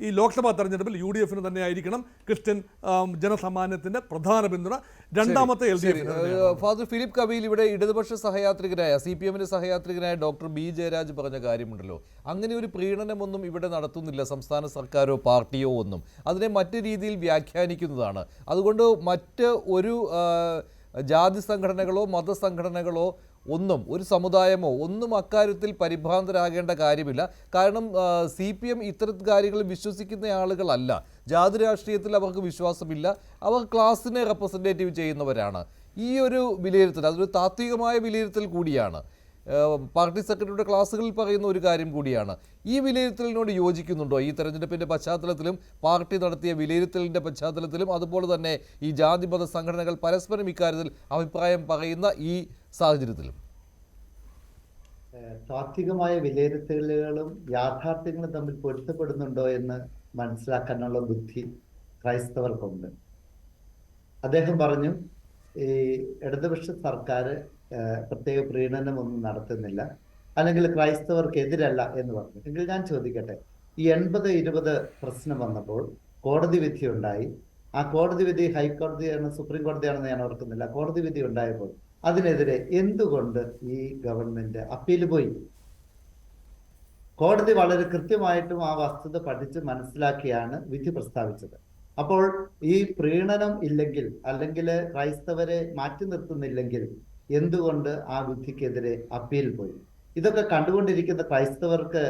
ഈ ലോക്സഭാ തെരഞ്ഞെടുപ്പിൽ U D എഫിന് തന്നെ ആയിരിക്കണം ക്രിസ്ത്യൻ ജനസമ്മാനത്തിന്റെ പ്രധാന പിന്തുണ. രണ്ടാമത്തെ എൽ ഡി ശരി. ഫാദർ ഫിലിപ്പ് കവിയിൽ ഇവിടെ ഇടതുപക്ഷ സഹയാത്രികരായ സി പി എമ്മിന്റെ സഹയാത്രികനായ ഡോക്ടർ ബി ജയരാജ് പറഞ്ഞ കാര്യമുണ്ടല്ലോ. അങ്ങനെ ഒരു പ്രീണനമൊന്നും ഇവിടെ നടത്തുന്നില്ല സംസ്ഥാന സർക്കാരോ പാർട്ടിയോ ഒന്നും. അതിനെ മറ്റു രീതിയിൽ വ്യാഖ്യാനിക്കുന്നതാണ്. അതുകൊണ്ട് മറ്റ് ഒരു ജാതി സംഘടനകളോ മതസംഘടനകളോ ഒന്നും ഒരു സമുദായമോ ഒന്നും അക്കാര്യത്തിൽ പരിഭ്രാന്തരാകേണ്ട കാര്യമില്ല. കാരണം സി പി എം ഇത്തരം കാര്യങ്ങളിൽ വിശ്വസിക്കുന്ന ആളുകളല്ല. ജാതി രാഷ്ട്രീയത്തിൽ അവർക്ക് വിശ്വാസമില്ല. അവർ ക്ലാസ്സിനെ റെപ്രസെന്റേറ്റീവ് ചെയ്യുന്നവരാണ്. ഈ ഒരു വിലയിരുത്തൽ അതൊരു താത്വികമായ വിലയിരുത്തൽ കൂടിയാണ്. പാർട്ടി സെക്രട്ടറിയുടെ ക്ലാസ്സുകളിൽ പറയുന്ന ഒരു കാര്യം കൂടിയാണ്. ഈ വിലയിരുത്തലിനോട് യോജിക്കുന്നുണ്ടോ? ഈ തെരഞ്ഞെടുപ്പിന്റെ പശ്ചാത്തലത്തിലും പാർട്ടി നടത്തിയ വിലയിരുത്തലിന്റെ പശ്ചാത്തലത്തിലും അതുപോലെ തന്നെ ഈ ജാതി മത സംഘടനകൾ പരസ്പരം ഇക്കാര്യത്തിൽ അഭിപ്രായം പറയുന്ന ഈ സാഹചര്യത്തിലും? താത്വികമായ വിലയിരുത്തലുകളും യാഥാർത്ഥ്യങ്ങളും തമ്മിൽ പൊരുത്തപ്പെടുന്നുണ്ടോ എന്ന് മനസ്സിലാക്കാനുള്ള ബുദ്ധി ക്രൈസ്തവർക്കുണ്ട്. അദ്ദേഹം പറഞ്ഞു ഈ ഇടതുപക്ഷ സർക്കാർ പ്രത്യേക പ്രീണനമൊന്നും നടത്തുന്നില്ല. അല്ലെങ്കിൽ ക്രൈസ്തവർക്ക് എതിരല്ല എന്ന് പറഞ്ഞു. എങ്കിൽ ഞാൻ ചോദിക്കട്ടെ ഈ എൺപത് ഇരുപത് പ്രശ്നം വന്നപ്പോൾ കോടതി വിധി ഉണ്ടായി. ആ കോടതി വിധി ഹൈക്കോടതിയാണ് സുപ്രീം കോടതിയാണെന്ന് ഞാൻ ഓർക്കുന്നില്ല. കോടതി വിധി ഉണ്ടായപ്പോൾ അതിനെതിരെ എന്തുകൊണ്ട് ഈ ഗവൺമെന്റ് അപ്പീൽ പോയി? കോടതി വളരെ കൃത്യമായിട്ടും ആ വസ്തുത പഠിച്ച് മനസ്സിലാക്കിയാണ് വിധി പ്രസ്താവിച്ചത്. അപ്പോൾ ഈ പ്രീണനം ഇല്ലെങ്കിൽ അല്ലെങ്കിൽ ക്രൈസ്തവരെ മാറ്റി നിർത്തുന്നില്ലെങ്കിൽ എന്തുകൊണ്ട് ആ വിധിക്കെതിരെ അപ്പീൽ പോയി? ഇതൊക്കെ കണ്ടുകൊണ്ടിരിക്കുന്ന ക്രൈസ്തവർക്ക്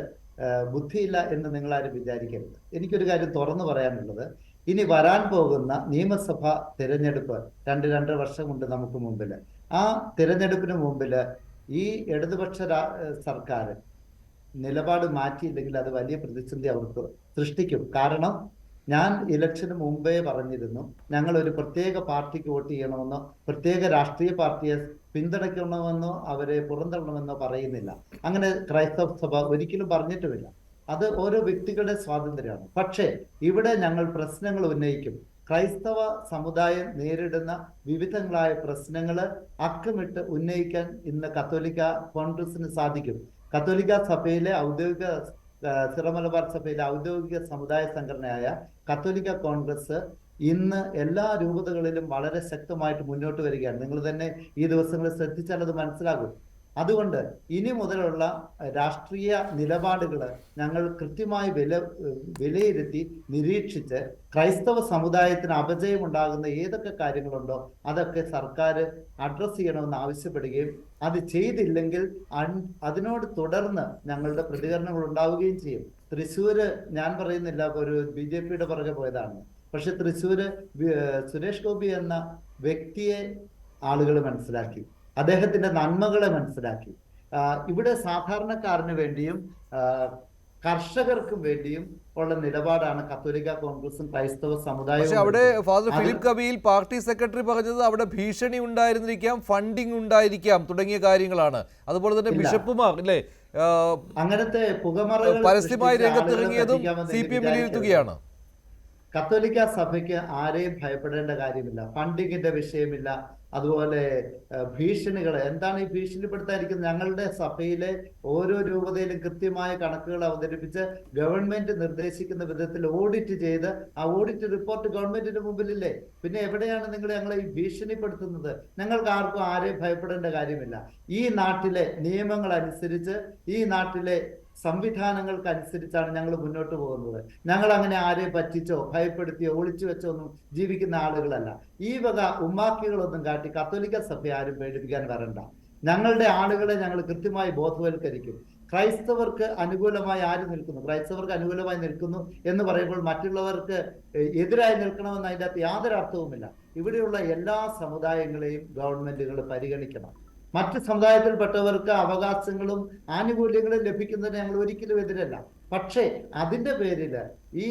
ബുദ്ധിയില്ല എന്ന് നിങ്ങൾ ആരും വിചാരിക്കരുത്. എനിക്കൊരു കാര്യം തുറന്നു പറയാനുള്ളത്. ഇനി വരാൻ പോകുന്ന നിയമസഭ തിരഞ്ഞെടുപ്പ് രണ്ട് രണ്ട് വർഷം കൊണ്ട് നമുക്ക് മുമ്പിൽ. ആ തിരഞ്ഞെടുപ്പിന് മുമ്പിൽ ഈ ഇടതുപക്ഷ സർക്കാർ നിലപാട് മാറ്റിയില്ലെങ്കിൽ അത് വലിയ പ്രതിസന്ധി അവർക്ക് സൃഷ്ടിക്കും. കാരണം ഞാൻ ഇലക്ഷന് മുമ്പേ പറഞ്ഞിരുന്നു ഞങ്ങൾ ഒരു പ്രത്യേക പാർട്ടിക്ക് വോട്ട് ചെയ്യണമെന്നോ പ്രത്യേക രാഷ്ട്രീയ പാർട്ടിയെ പിന്തുണയ്ക്കണമെന്നോ അവരെ പുറന്തള്ളണമെന്നോ പറയുന്നില്ല. അങ്ങനെ ക്രൈസ്തവ സഭ ഒരിക്കലും പറഞ്ഞിട്ടുമില്ല. അത് ഓരോ വ്യക്തികളുടെ സ്വാതന്ത്ര്യമാണ്. പക്ഷേ ഇവിടെ ഞങ്ങൾ പ്രശ്നങ്ങൾ ഉന്നയിക്കും. ക്രൈസ്തവ സമുദായം നേരിടുന്ന വിവിധങ്ങളായ പ്രശ്നങ്ങൾ അക്കമിട്ട് ഉന്നയിക്കാൻ ഇന്ന് കത്തോലിക്ക കോൺഗ്രസിന് സാധിക്കും. കത്തോലിക്ക സഭയിലെ ഔദ്യോഗിക സിറമലബാർ സഭയിലെ ഔദ്യോഗിക സമുദായ സംഘടനയായ കത്തോലിക്ക കോൺഗ്രസ് ഇന്ന് എല്ലാ രൂപതകളിലും വളരെ ശക്തമായിട്ട് മുന്നോട്ട് വരികയാണ്. നിങ്ങൾ തന്നെ ഈ ദിവസങ്ങളിൽ ശ്രദ്ധിച്ചാൽ അത് മനസ്സിലാകും. അതുകൊണ്ട് ഇനി മുതലുള്ള രാഷ്ട്രീയ നിലപാടുകൾ ഞങ്ങൾ കൃത്യമായി വില വിലയിരുത്തി നിരീക്ഷിച്ച് ക്രൈസ്തവ സമുദായത്തിന് അപജയം ഉണ്ടാകുന്ന ഏതൊക്കെ കാര്യങ്ങളുണ്ടോ അതൊക്കെ സർക്കാർ അഡ്രസ്സ് ചെയ്യണമെന്ന് ആവശ്യപ്പെടുകയും അത് ചെയ്തില്ലെങ്കിൽ അതിനോട് തുടർന്ന് ഞങ്ങളുടെ പ്രതികരണങ്ങൾ ഉണ്ടാവുകയും ചെയ്യും. തൃശ്ശൂര് ഞാൻ പറയുന്നില്ല ഒരു ബി ജെ പിയുടെ പുറകെ പോയതാണ്. പക്ഷെ തൃശ്ശൂര് സുരേഷ് ഗോപി എന്ന വ്യക്തിയെ ആളുകൾ മനസ്സിലാക്കി. അദ്ദേഹത്തിന്റെ നന്മകളെ മനസ്സിലാക്കി. ഇവിടെ സാധാരണക്കാരന് വേണ്ടിയും കർഷകർക്കും വേണ്ടിയും ഉള്ള നിലപാടാണ് കത്തോലിക്ക കോൺഗ്രസും ക്രൈസ്തവ സമുദായവും അവിടെ father Philip Kaviyil party secretary പറഞ്ഞത് അവിടെ ഭീഷണി ഉണ്ടായിരുന്നിരിക്കാം ഫണ്ടിങ് ഉണ്ടായിരിക്കാം തുടങ്ങിയ കാര്യങ്ങളാണ്. അതുപോലെ തന്നെ ബിഷപ്പുമാർ അല്ലേ അങ്ങനത്തെ പുകമറ പരസ്യമായി രംഗത്തിറങ്ങിയതും സി പി എം. വിലയിരുത്തുകയാണ് കത്തോലിക്ക സഭയ്ക്ക് ആരെയും ഭയപ്പെടേണ്ട കാര്യമില്ല. ഫണ്ടിങ്ങിന്റെ വിഷയമില്ല. അതുപോലെ ഭീഷണികൾ എന്താണ് ഈ ഭീഷണിപ്പെടുത്താതിരിക്കുന്നത്? ഞങ്ങളുടെ സഭയിലെ ഓരോ രൂപതയിലും കൃത്യമായ കണക്കുകൾ അവതരിപ്പിച്ച് ഗവൺമെന്റ് നിർദ്ദേശിക്കുന്ന വിധത്തിൽ ഓഡിറ്റ് ചെയ്ത് ആ ഓഡിറ്റ് റിപ്പോർട്ട് ഗവൺമെന്റിന്റെ മുമ്പിലില്ലേ? പിന്നെ എവിടെയാണ് നിങ്ങൾ ഞങ്ങളെ ഈ ഭീഷണിപ്പെടുത്തുന്നത്? ഞങ്ങൾക്ക് ആർക്കും ആരെയും ഭയപ്പെടേണ്ട കാര്യമില്ല. ഈ നാട്ടിലെ നിയമങ്ങൾ അനുസരിച്ച് ഈ നാട്ടിലെ സംവിധാനങ്ങൾക്ക് അനുസരിച്ചാണ് ഞങ്ങൾ മുന്നോട്ട് പോകുന്നത്. ഞങ്ങൾ അങ്ങനെ ആരെ പറ്റിച്ചോ ഭയപ്പെടുത്തിയോ ഒളിച്ചു വെച്ചോ ഒന്നും ജീവിക്കുന്ന ആളുകളല്ല. ഈ വക ഉമ്മാക്കികളൊന്നും കാട്ടി കത്തോലിക്ക സഭ ആരും പേടിപ്പിക്കാൻ വരണ്ട. ഞങ്ങളുടെ ആളുകളെ ഞങ്ങൾ കൃത്യമായി ബോധവൽക്കരിക്കും. ക്രൈസ്തവർക്ക് അനുകൂലമായി ആര് നിൽക്കുന്നു? ക്രൈസ്തവർക്ക് അനുകൂലമായി നിൽക്കുന്നു എന്ന് പറയുമ്പോൾ മറ്റുള്ളവർക്ക് എതിരായി നിൽക്കണമെന്ന് അതിന്റെ അകത്ത് യാതൊരു അർത്ഥവുമില്ല ഇവിടെയുള്ള എല്ലാ സമുദായങ്ങളെയും ഗവൺമെന്റുകൾ പരിഗണിക്കണം. മറ്റ് സമുദായത്തിൽപ്പെട്ടവർക്ക് അവകാശങ്ങളും ആനുകൂല്യങ്ങളും ലഭിക്കുന്നതിന് ഞങ്ങൾ ഒരിക്കലും എതിരല്ല. പക്ഷേ അതിന്റെ പേരിൽ ഈ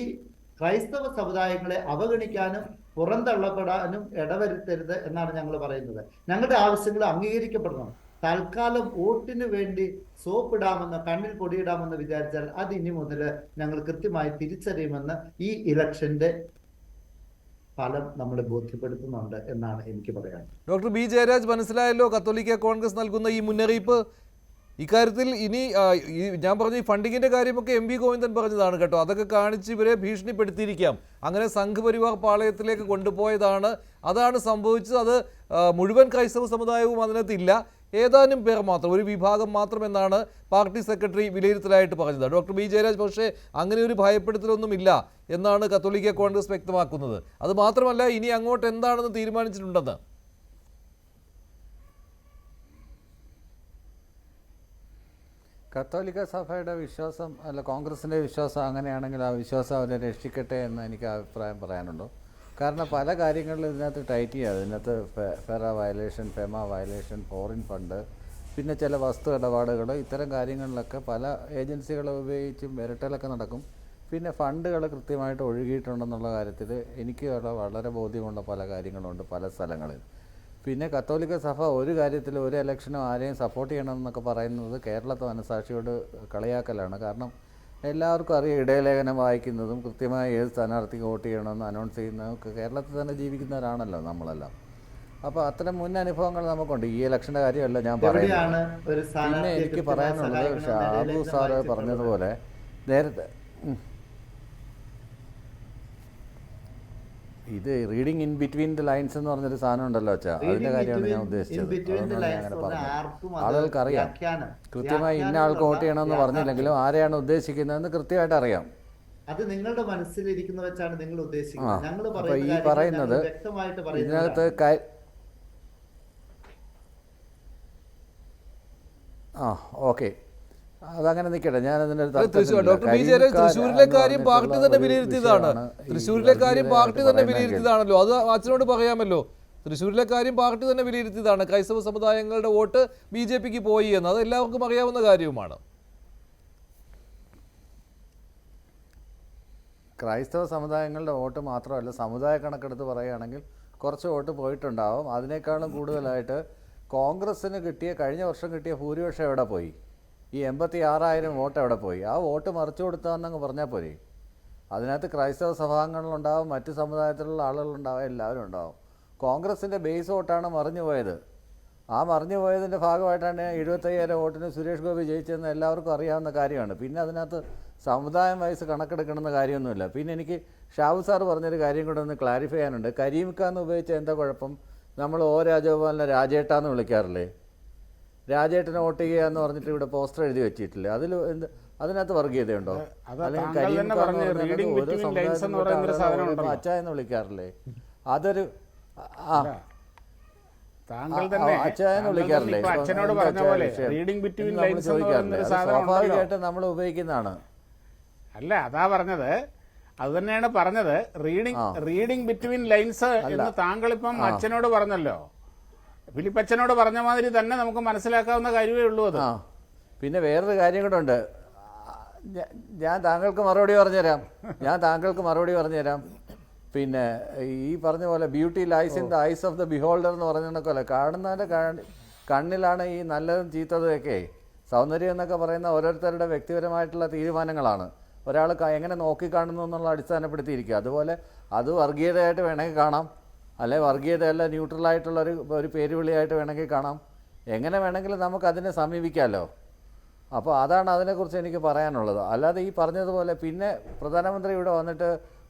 ക്രൈസ്തവ സമുദായങ്ങളെ അവഗണിക്കാനും പുറന്തള്ളപ്പെടാനും ഇടവരുത്തരുത് എന്നാണ് ഞങ്ങൾ പറയുന്നത്. ഞങ്ങളുടെ ആവശ്യങ്ങൾ അംഗീകരിക്കപ്പെടണം. തൽക്കാലം വോട്ടിന് വേണ്ടി സോപ്പിടാമെന്ന് കണ്ണിൽ പൊടിയിടാമെന്ന് വിചാരിച്ചാൽ അത് ഇനി മുതൽ ഞങ്ങൾ കൃത്യമായി തിരിച്ചറിയുമെന്ന് ഈ ഇലക്ഷന്റെ ഫലം നമ്മളെ ബോധ്യപ്പെടുത്തുന്നുണ്ട് എന്നാണ് എനിക്ക് പറയാൻ ഡോക്ടർ ബി ജയരാജ് മനസ്സിലായല്ലോ കത്തോലിക്ക കോൺഗ്രസ് നൽകുന്ന ഈ മുന്നറിയിപ്പ്. ഇക്കാര്യത്തിൽ ഇനി ഞാൻ പറഞ്ഞ ഈ ഫണ്ടിങ്ങിന്റെ കാര്യമൊക്കെ എം വി ഗോവിന്ദൻ പറഞ്ഞതാണ് കേട്ടോ. അതൊക്കെ കാണിച്ച് ഇവരെ ഭീഷണിപ്പെടുത്തിയിരിക്കാം. അങ്ങനെ സംഘപരിവാർ പാളയത്തിലേക്ക് കൊണ്ടുപോയതാണ്. അതാണ് സംഭവിച്ചത്. അത് മുഴുവൻ ക്രൈസ്തവ സമുദായവും അതിനകത്ത് ഇല്ല. ഏതാനും പേർ മാത്രം ഒരു വിഭാഗം മാത്രം എന്നാണ് പാർട്ടി സെക്രട്ടറി വിലയിരുത്തലായിട്ട് പറഞ്ഞത്. ഡോക്ടർ ബി ജയരാജ് പക്ഷേ അങ്ങനെ ഒരു ഭയപ്പെടുത്തലൊന്നും ഇല്ല എന്നാണ് കത്തോലിക്ക കോൺഗ്രസ് വ്യക്തമാക്കുന്നത്. അത് മാത്രമല്ല ഇനി അങ്ങോട്ട് എന്താണെന്ന് തീരുമാനിച്ചിട്ടുണ്ടെന്ന്? കത്തോലിക്ക സഭയുടെ വിശ്വാസം അല്ല കോൺഗ്രസിന്റെ വിശ്വാസം അങ്ങനെയാണെങ്കിൽ ആ വിശ്വാസം അവരെ രക്ഷിക്കട്ടെ എന്ന് എനിക്ക് അഭിപ്രായം പറയാനുണ്ടോ. കാരണം പല കാര്യങ്ങളിലും ഇതിനകത്ത് ടൈറ്റ് ചെയ്യാതെ ഇതിനകത്ത് FERA violation FEMA violation foreign fund പിന്നെ ചില വസ്തു ഇടപാടുകൾ ഇത്തരം കാര്യങ്ങളിലൊക്കെ പല ഏജൻസികളെ ഉപയോഗിച്ചും വിരട്ടലൊക്കെ നടക്കും. പിന്നെ ഫണ്ടുകൾ കൃത്യമായിട്ട് ഒഴുകിയിട്ടുണ്ടെന്നുള്ള കാര്യത്തിൽ എനിക്ക് വള- വളരെ ബോധ്യമുള്ള പല കാര്യങ്ങളുണ്ട് പല സ്ഥലങ്ങളിൽ. പിന്നെ കത്തോലിക്ക സഭ ഒരു കാര്യത്തിൽ ഒരു ഇലക്ഷനും ആരെയും സപ്പോർട്ട് ചെയ്യണമെന്നൊക്കെ പറയുന്നത് കേരളത്തെ മനസാക്ഷിയോട് കളിയാക്കലാണ്. കാരണം എല്ലാവർക്കും അറിയാം ഇടയലേഖനം വായിക്കുന്നതും കൃത്യമായി ഏത് സ്ഥാനാർത്ഥിക്ക് വോട്ട് ചെയ്യണമെന്ന് അനൗൺസ് ചെയ്യുന്നതും ഒക്കെ കേരളത്തിൽ തന്നെ ജീവിക്കുന്നവരാണല്ലോ നമ്മളെല്ലാം. അപ്പോൾ അത്തരം മുൻ അനുഭവങ്ങൾ നമുക്കുണ്ട്. ഈ ഇലക്ഷന്റെ കാര്യമല്ല ഞാൻ പറയുന്നത്. പിന്നെ എനിക്ക് പറയാനുള്ളത് ഷാബു സാറ് പറഞ്ഞതുപോലെ നേരത്തെ ഇത് reading in between the lines എന്ന് പറഞ്ഞൊരു സാധനം ഉണ്ടല്ലോ അച്ഛാ. അതിന്റെ കാര്യമാണ് ഞാൻ ഉദ്ദേശിച്ചത്. ആളുകൾക്ക് അറിയാം കൃത്യമായി ഇന്ന ആൾക്ക് വോട്ട് ചെയ്യണമെന്ന് പറഞ്ഞില്ലെങ്കിലും ആരെയാണ് ഉദ്ദേശിക്കുന്നതെന്ന് കൃത്യമായിട്ട് അറിയാം. അത് നിങ്ങളുടെ മനസ്സിലിരിക്കുന്ന വെച്ചാണ് നിങ്ങൾ ഉദ്ദേശിക്കുന്നത്. ഞങ്ങൾ ഈ പറയുന്നത് ഇതിനകത്ത് ആ ഓക്കെ. അതങ്ങനെ നിൽക്കട്ടെ ഞാൻ അതിന്റെ അത് ഡോക്ടർ ബി ജയരാജ് തൃശ്ശൂരിലെ കാര്യം പാർട്ടി തന്നെ വിലയിരുത്തിയതാണ്. തൃശ്ശൂരിലെ കാര്യം പാർട്ടി തന്നെ വിലയിരുത്തിയതാണല്ലോ. അത് അച്ഛനോട് പറയാമല്ലോ. തൃശ്ശൂരിലെ കാര്യം പാർട്ടി തന്നെ വിലയിരുത്തിയതാണ്. ക്രൈസ്തവ സമുദായങ്ങളുടെ വോട്ട് ബി ജെ പിക്ക് പോയി എന്ന്. അത് എല്ലാവർക്കും അറിയാവുന്ന കാര്യവുമാണ്. ക്രൈസ്തവ സമുദായങ്ങളുടെ വോട്ട് മാത്രമല്ല സമുദായ കണക്കെടുത്ത് പറയുകയാണെങ്കിൽ കുറച്ച് വോട്ട് പോയിട്ടുണ്ടാവും. അതിനേക്കാളും കൂടുതലായിട്ട് കോൺഗ്രസ്സിന് കിട്ടിയ കഴിഞ്ഞ വർഷം കിട്ടിയ ഭൂരിപക്ഷം എവിടെ പോയി? ഈ എൺപത്തി ആറായിരം വോട്ട് എവിടെ പോയി? ആ വോട്ട് മറിച്ചു കൊടുത്താന്നങ്ങ് പറഞ്ഞാൽ പോരെ. അതിനകത്ത് ക്രൈസ്തവ സഭാംഗങ്ങളുണ്ടാവും മറ്റ് സമുദായത്തിലുള്ള ആളുകളുണ്ടാവും എല്ലാവരും ഉണ്ടാവും. കോൺഗ്രസിന്റെ ബേസ് വോട്ടാണ് മറിഞ്ഞു പോയത്. ആ മറിഞ്ഞു പോയതിന്റെ ഭാഗമായിട്ടാണ് എഴുപത്തയ്യായിരം വോട്ടിന് സുരേഷ് ഗോപി ജയിച്ചതെന്ന് എല്ലാവർക്കും അറിയാവുന്ന കാര്യമാണ്. പിന്നെ അതിനകത്ത് സമുദായം വയസ്സ് കണക്കെടുക്കണമെന്ന കാര്യമൊന്നുമില്ല. പിന്നെ എനിക്ക് ഷാവു സാർ പറഞ്ഞൊരു കാര്യം കൂടെ ഒന്ന് ക്ലാരിഫൈ ചെയ്യാനുണ്ട്. കരീംക്ക എന്ന് ഉപയോഗിച്ച എന്താ കുഴപ്പം? നമ്മൾ ഓ രാജഗോപാലിനെ രാജേട്ടാന്ന് വിളിക്കാറില്ലേ? രാജേട്ടനെ വോട്ട് ചെയ്യുക എന്ന് പറഞ്ഞിട്ട് ഇവിടെ പോസ്റ്റർ എഴുതി വെച്ചിട്ടില്ല? അതിൽ എന്ത് അതിനകത്ത് വർഗീയതയുണ്ടോ അല്ലെങ്കിൽ. അച്ഛ എന്ന് വിളിക്കാറില്ലേ? അതൊരു ആ താങ്കൾ തന്നെ അച്ഛനോട് പറഞ്ഞ പോലെ? റീഡിംഗ് ബിറ്റ്വീൻ ലൈൻസ് സ്വാഭാവികമായിട്ട് നമ്മൾ ഉപയോഗിക്കുന്നതാണ്. അല്ല അതാ പറഞ്ഞത്. അത് തന്നെയാണ് പറഞ്ഞത്. റീഡിംഗ് റീഡിംഗ് ബിറ്റ്വീൻ ലൈൻസ് എന്ന് താങ്കൾ ഇപ്പം അച്ഛനോട് പറഞ്ഞല്ലോ. ഫിലിപ്പ് അച്ഛനോട് പറഞ്ഞ മാതിരി തന്നെ നമുക്ക് മനസ്സിലാക്കാവുന്ന കാര്യമേ ഉള്ളൂ അത്. പിന്നെ വേറൊരു കാര്യം കൂടെ ഉണ്ട്. ഞാൻ താങ്കൾക്ക് മറുപടി പറഞ്ഞുതരാം. ഞാൻ താങ്കൾക്ക് മറുപടി പറഞ്ഞുതരാം. പിന്നെ ഈ പറഞ്ഞ പോലെ beauty lies in the eyes of the beholder എന്ന് പറഞ്ഞ കാണുന്നവന്റെ കാണുന്നതിന്റെ കണ്ണിലാണ് ഈ നല്ലതും ചീത്തതൊക്കെ സൗന്ദര്യം എന്നൊക്കെ പറയുന്ന ഓരോരുത്തരുടെ വ്യക്തിപരമായിട്ടുള്ള തീരുമാനങ്ങളാണ്. ഒരാൾ എങ്ങനെ നോക്കിക്കാണുന്നു എന്നുള്ള അടിസ്ഥാനപ്പെടുത്തിയിരിക്കുക. അതുപോലെ അത് വർഗീയതയായിട്ട് വേണമെങ്കിൽ കാണാം. അല്ലെ വർഗീയതയല്ല ന്യൂട്രലായിട്ടുള്ള ഒരു ഒരു പേരുവിളിയായിട്ട് വേണമെങ്കിൽ കാണാം. എങ്ങനെ വേണമെങ്കിലും നമുക്ക് അതിനെ സമീപിക്കാമല്ലോ അപ്പോൾ അതാണ് അതിനെക്കുറിച്ച് എനിക്ക് പറയാനുള്ളത്. അല്ലാതെ ഈ പറഞ്ഞതുപോലെ പിന്നെ പ്രധാനമന്ത്രി ഇവിടെ വന്നിട്ട്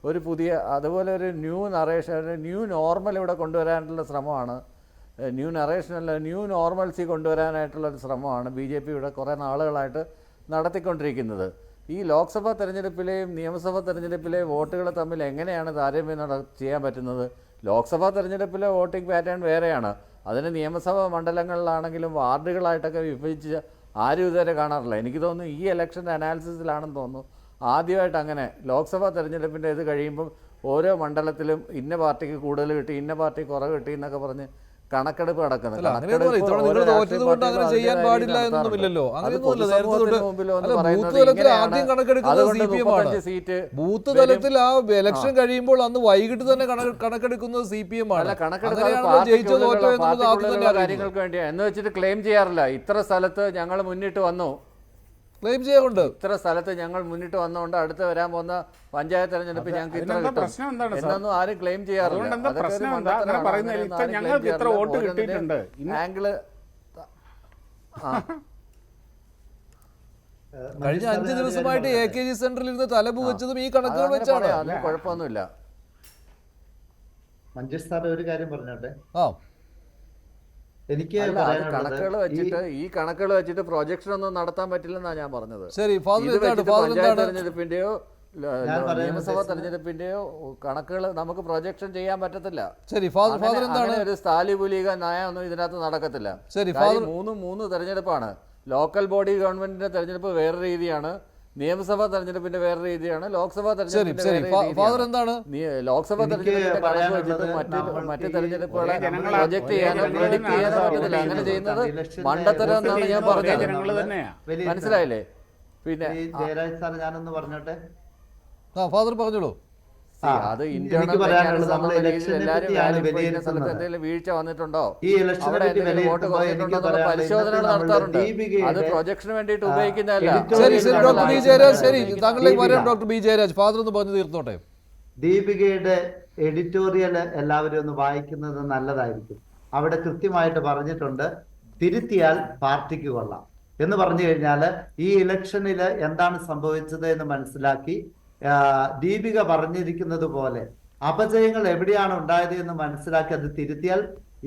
ഒരു പുതിയ അതുപോലെ ഒരു ന്യൂ നറേഷൻ ഒരു ന്യൂ നോർമൽ ഇവിടെ കൊണ്ടുവരാനുള്ള ശ്രമമാണ്. ന്യൂ നറേഷൻ അല്ല ന്യൂ നോർമൽസി കൊണ്ടുവരാനായിട്ടുള്ള ഒരു ശ്രമമാണ് ബി ജെ പി ഇവിടെ കുറേ നാളുകളായിട്ട് നടത്തിക്കൊണ്ടിരിക്കുന്നത്. ഈ ലോക്സഭാ തെരഞ്ഞെടുപ്പിലെയും നിയമസഭാ തെരഞ്ഞെടുപ്പിലെയും വോട്ടുകൾ തമ്മിൽ എങ്ങനെയാണ് താരതമ്യം നട ചെയ്യാൻ പറ്റുന്നത്? ലോക്സഭാ തെരഞ്ഞെടുപ്പിലെ വോട്ടിംഗ് പാറ്റേൺ വേറെയാണ്. അതിന് നിയമസഭാ മണ്ഡലങ്ങളിലാണെങ്കിലും വാർഡുകളായിട്ടൊക്കെ വിഭജിച്ച് ആരും ഇതുവരെ കാണാറില്ല. എനിക്ക് തോന്നുന്നു ഈ ഇലക്ഷന്റെ അനാലിസിസിലാണെന്ന് തോന്നുന്നു. ആദ്യമായിട്ട് അങ്ങനെ ലോക്സഭാ തെരഞ്ഞെടുപ്പിന്റെ ഇത് കഴിയുമ്പം ഓരോ മണ്ഡലത്തിലും ഇന്ന പാർട്ടിക്ക് കൂടുതൽ കിട്ടി ഇന്ന പാർട്ടി കുറവ് കിട്ടി എന്നൊക്കെ പറഞ്ഞ് കണക്കെടുപ്പ് നടക്കുന്നത്. ബൂത്ത് തലത്തിൽ സീറ്റ് ബൂത്ത് ആ ഇലക്ഷൻ കഴിയുമ്പോൾ അന്ന് വൈകിട്ട് തന്നെ കണക്ക് കണക്കെടുക്കുന്നത് സി പി എം ആണ്. കാര്യങ്ങൾക്ക് വേണ്ടിയാണ് എന്ന് വെച്ചിട്ട് ക്ലെയിം ചെയ്യാറില്ല. ഇത്ര സ്ഥലത്ത് ഞങ്ങൾ മുന്നിട്ട് വന്നു. ക്ലെയിം ചെയ്യാറുണ്ട്. ഇത്ര സ്ഥലത്ത് ഞങ്ങൾ മുന്നിട്ട് വന്നുകൊണ്ട് അടുത്ത് വരാൻ പോകുന്ന പഞ്ചായത്ത് തെരഞ്ഞെടുപ്പ് ഞങ്ങൾക്ക് ഇത്ര കിട്ടും? എന്നൊന്നും ആരും ക്ലെയിം ചെയ്യാറില്ല. ആംഗിൾ കഴിഞ്ഞ അഞ്ച് ദിവസമായിട്ട് എ കെ ജി സെന്ററിൽ ഇരുന്ന് തലപ്പ് വെച്ചതും ഈ കണക്കുകൾ വെച്ചാണ്. അതിന് കുഴപ്പമൊന്നുമില്ല. മഞ്ജുഷ് ഒരു കാര്യം പറഞ്ഞോട്ടെ? ആ. എനിക്ക് കണക്കുകൾ ഈ- വെച്ചിട്ട് ഈ കണക്കുകൾ വെച്ചിട്ട് പ്രൊജക്ഷൻ ഒന്നും നടത്താൻ പറ്റില്ലെന്നാണ് ഞാൻ പറഞ്ഞത്. ശരി ഫാദർ എന്താണ്? ഫാദർ പഞ്ചായത്ത് എന്താണ്? തെരഞ്ഞെടുപ്പിന്റെയോ നിയമസഭാ തെരഞ്ഞെടുപ്പിന്റെയോ കണക്കുകൾ നമുക്ക് പ്രൊജക്ഷൻ ചെയ്യാൻ പറ്റത്തില്ല. ശരി ഫാദർ ഫാദർ എന്താണ്? ഒരു സ്ഥാലിപുലിക ഒന്നും ഇതിനകത്ത് നടക്കത്തില്ല. ശരി, ഫാദർ- മൂന്ന് മൂന്ന് തെരഞ്ഞെടുപ്പാണ്. ലോക്കൽ ബോഡി ഗവൺമെന്റിന്റെ തെരഞ്ഞെടുപ്പ് വേറെ രീതിയാണ്. നിയമസഭാ തെരഞ്ഞെടുപ്പിന്റെ വേറെ രീതിയാണ് ലോക്സഭാ ശരി തെരഞ്ഞെടുപ്പിന്റെ ശരി. ഫാദർ എന്താണ്? നീ- ലോക്സഭാ തെരഞ്ഞെടുപ്പിന്റെ കണക്ക് പറയാനുള്ളത് വെച്ചിട്ട് മറ്റ് നമ്മൾക്ക് മറ്റ് തെരഞ്ഞെടുപ്പുകളെ പ്രൊജക്ട് ചെയ്യാനോ ജനങ്ങൾ ചെയ്യാനോ പറ്റത്തില്ല. അങ്ങനെ ചെയ്യുന്നത്. മണ്ടത്തരം എന്നാണ് ഞാൻ പറഞ്ഞത്. മനസ്സിലായില്ലേ? പിന്നെ ജയരാജ് സാർ ഞാനൊന്ന് പറഞ്ഞോട്ടെ? ആ ഫാദർ പറഞ്ഞോളൂ. അത് ഇന്റേണൽ വീഴ്ച വന്നിട്ടുണ്ടോ? ഈ ഇലക്ഷനെ അവിടെ എന്തെങ്കിലും വോട്ട് കുറഞ്ഞിട്ടുണ്ടോ പറയാനുള്ളത് പരിശോധനകൾ നടത്താറുണ്ട്. ദീപികയുടെ, അത് പ്രൊജക്ഷന് വേണ്ടിയിട്ട് ഉപയോഗിക്കുന്നതല്ല. ശരി ശരി ഡോക്ടർ ബി ജയരാജ് ശരി താങ്കളിലേക്ക് വരാം ഡോക്ടർ ബി ജയരാജ് ഫാദർ ഒന്ന് പറഞ്ഞു തീർത്തോട്ടെ? ദീപികയുടെ എഡിറ്റോറിയൽ എല്ലാവരും ഒന്ന് വായിക്കുന്നത് നല്ലതായിരിക്കും. അവിടെ കൃത്യമായിട്ട് പറഞ്ഞിട്ടുണ്ട് തിരുത്തിയാൽ പാർട്ടിക്ക് കൊള്ളാം. എന്ന് പറഞ്ഞു കഴിഞ്ഞാൽ ഈ ഇലക്ഷനിൽ എന്താണ് സംഭവിച്ചത് എന്ന് മനസ്സിലാക്കി ദീപിക പറഞ്ഞിരിക്കുന്നത് പോലെ അപജയങ്ങൾ എവിടെയാണ് ഉണ്ടായത് എന്ന് മനസ്സിലാക്കി അത് തിരുത്തിയാൽ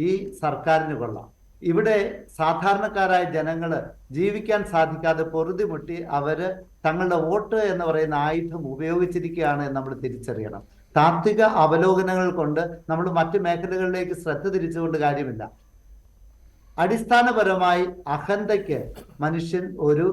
ഈ സർക്കാരിന് കൊള്ളാം. ഇവിടെ സാധാരണക്കാരായ ജനങ്ങൾ ജീവിക്കാൻ സാധിക്കാതെ പൊറുതിമുട്ടി അവർ തങ്ങളുടെ വോട്ട് എന്ന് പറയുന്ന ആയുധം ഉപയോഗിച്ചിരിക്കുകയാണ് നമ്മൾ തിരിച്ചറിയണം. താത്വിക അവലോകനങ്ങൾ കൊണ്ട് നമ്മൾ മറ്റു മേഖലകളിലേക്ക് ശ്രദ്ധ തിരിച്ചുകൊണ്ട് കാര്യമില്ല. അടിസ്ഥാനപരമായി അഹന്തയ്ക്ക് മനുഷ്യൻ ഒരു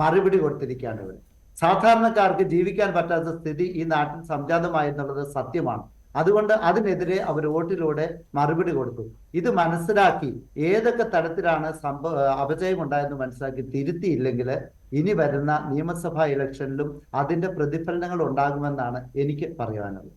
മറുപടി കൊടുത്തിരിക്കുകയാണ് ഇവിടെ. സാധാരണക്കാർക്ക് ജീവിക്കാൻ പറ്റാത്ത സ്ഥിതി ഈ നാട്ടിൽ സംജാതമായി എന്നുള്ളത് സത്യമാണ്. അതുകൊണ്ട് അതിനെതിരെ അവർ വോട്ടിലൂടെ മറുപടി കൊടുത്തു. ഇത് മനസ്സിലാക്കി ഏതൊക്കെ തരത്തിലാണ് സംഭവ അപജയം ഉണ്ടായെന്ന് മനസ്സിലാക്കി തിരുത്തിയില്ലെങ്കിൽ ഇനി വരുന്ന നിയമസഭാ ഇലക്ഷനിലും അതിന്റെ പ്രതിഫലനങ്ങൾ ഉണ്ടാകുമെന്നാണ് എനിക്ക് പറയാനുള്ളത്.